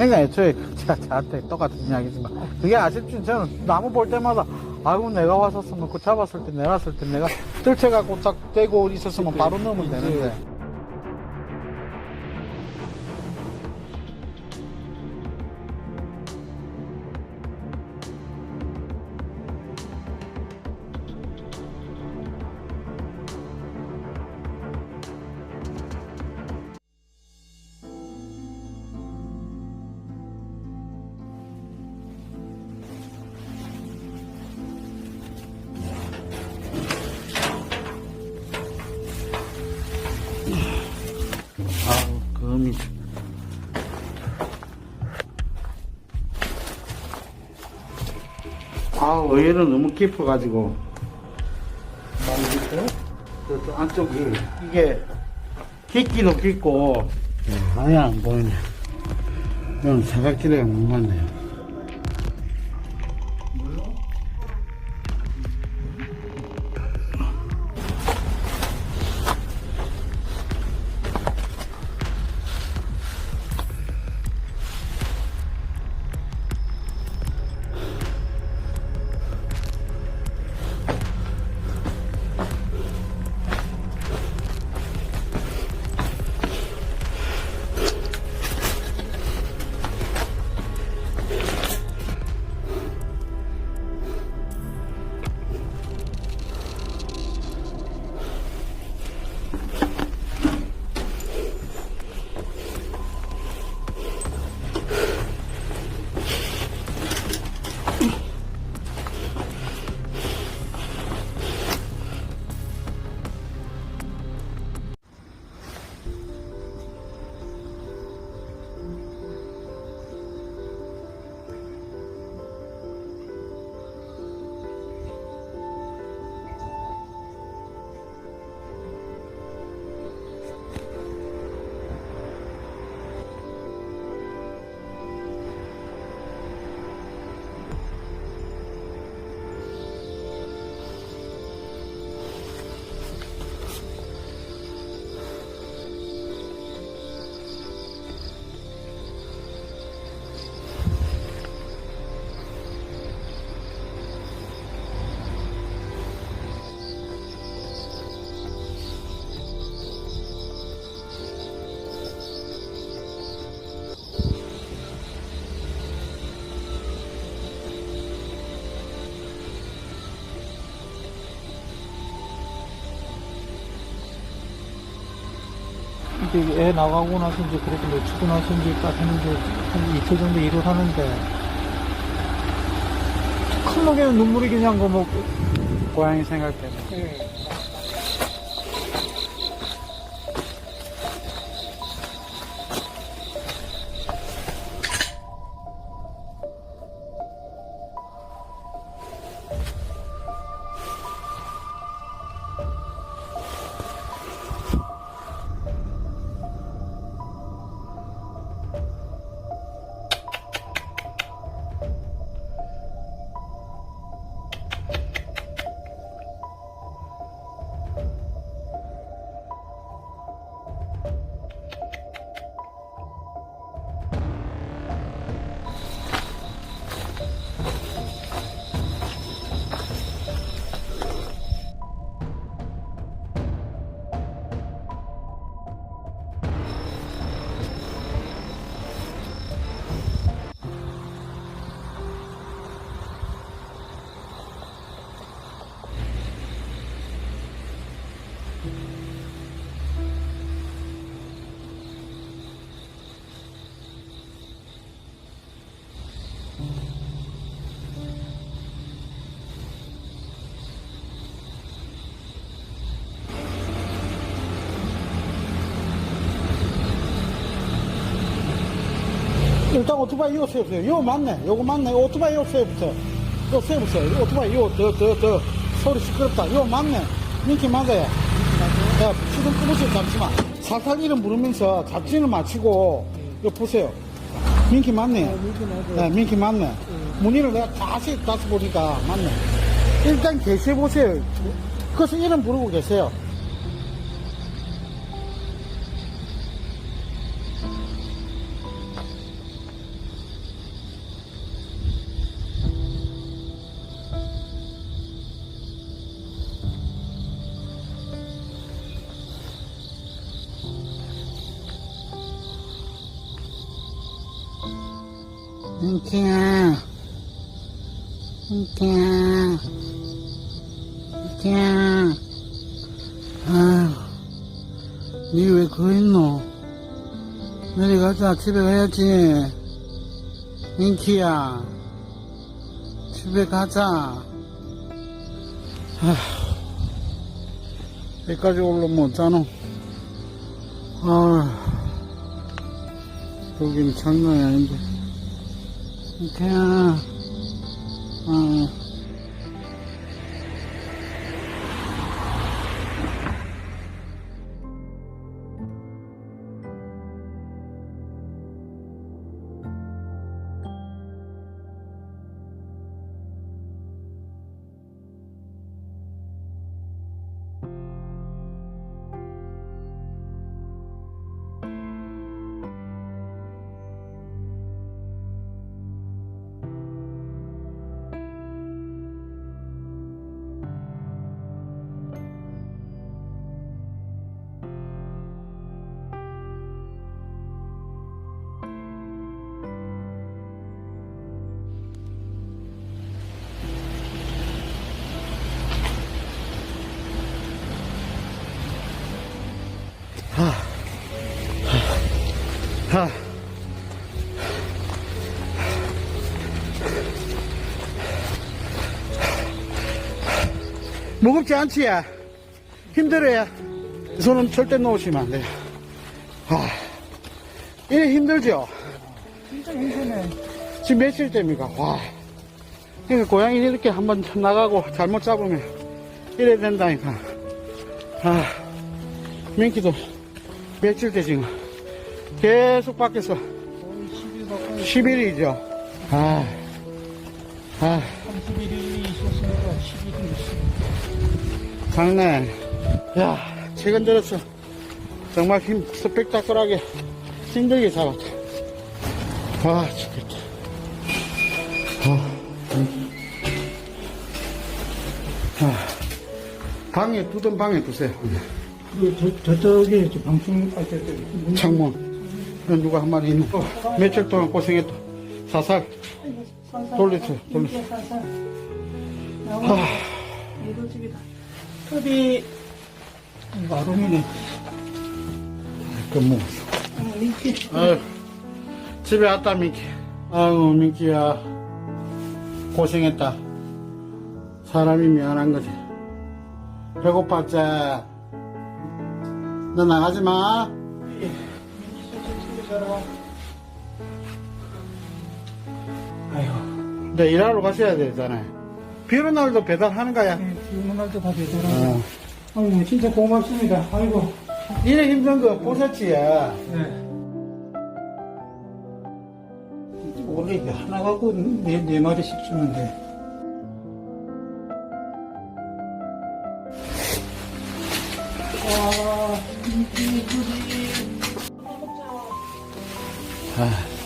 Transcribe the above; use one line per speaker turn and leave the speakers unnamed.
그러니까 애초에 제가 저한테 똑같은 이야기지만 그게 아쉽지. 저는 나무 볼 때마다 아이고 내가 왔었으면 그 잡았을 때 내가 왔을 때 내가 딱 대고 있었으면 바로 넣으면 되는데 아우 의외는 너무 깊어가지고. 저, 저 안쪽이 이게 깊기도 깊고. 예, 아예 안 보이네. 이건 사각지대가 너무 많네요
이게 애 나가고 나서 이제 그렇게 놓치고 나서 이제 까지는 이제 한 이틀 정도 일을 하는데 큰 놈에는 눈물이 그냥 그뭐
고양이 생각 때문에
예.
일단 오토바이 이거 세우세요. 이거 맞네. 이거 맞네. 오토바이 이거 세우세요. 이거 세우세요. 오토바이 이거 더, 더, 더 소리 시끄럽다. 이거 맞네. 민키 맞아요. 야, 시동 끄보세요. 잠시만. 살살 이름 부르면서 잡지는 마치고 이거 보세요. 민키 맞네. 네, 민키 맞네. 문의를 내가 다시 다시 보니까 맞네. 일단 계시해 보세요. 그래서 이름 부르고 계세요. 민키야. 민키야. 민키야. 아휴, 니왜 거 있노? 내려가자, 집에 가야지. 민키야. 집에 가자. 아휴, 여기까지 올라오면 어쩌노? 아휴. 여기는 장난이 아닌데. 그냥, 어. 하. 무겁지 않지? 야? 힘들어야. 손은 절대 놓으시면 안 돼요. 아, 이래 힘들죠?
진짜 힘드네.
지금 며칠째입니까? 와. 그러니까 고양이 이렇게 한번 나가고 잘못 잡으면 이래 된다니까. 아, 민키도 며칠째 지금 계속 밖에서
거의 10일 가까이,
10일이죠. 아, 아,
31일이 있었으니까 10일이 있어.
장난. 야, 최근 들어서 정말 힘, 스펙타클하게 힘들게 잡았다. 아, 죽겠다. 아, 음. 아, 방에, 두던 방에 두세요.
그, 저, 저쪽에 방충 할 때도 문
창문. 누가 한 마리 있는 거. 며칠 동안 고생했다. 사살. 돌리세요, 돌리세요. 아,
이도집이다. 톱이 마rum이네.
그 뭐.
민키.
아유, 집에 왔다, 민키. 아유, 민키야. 고생했다. 사람이 미안한 거지. 배고팠지? 너 나가지 마. 아이고, 너 일하러 가셔야 되잖아요. 비 오는 날도 배달하는 거야.
비 오는 날도 다 되더라고요.
어.
아이고, 진짜 고맙습니다. 아이고.
일에 힘든 거 보셨지?
네. 원래 이게 하나 갖고 네, 네 마리씩 주는데. 와, 민키, 둘이.
唉。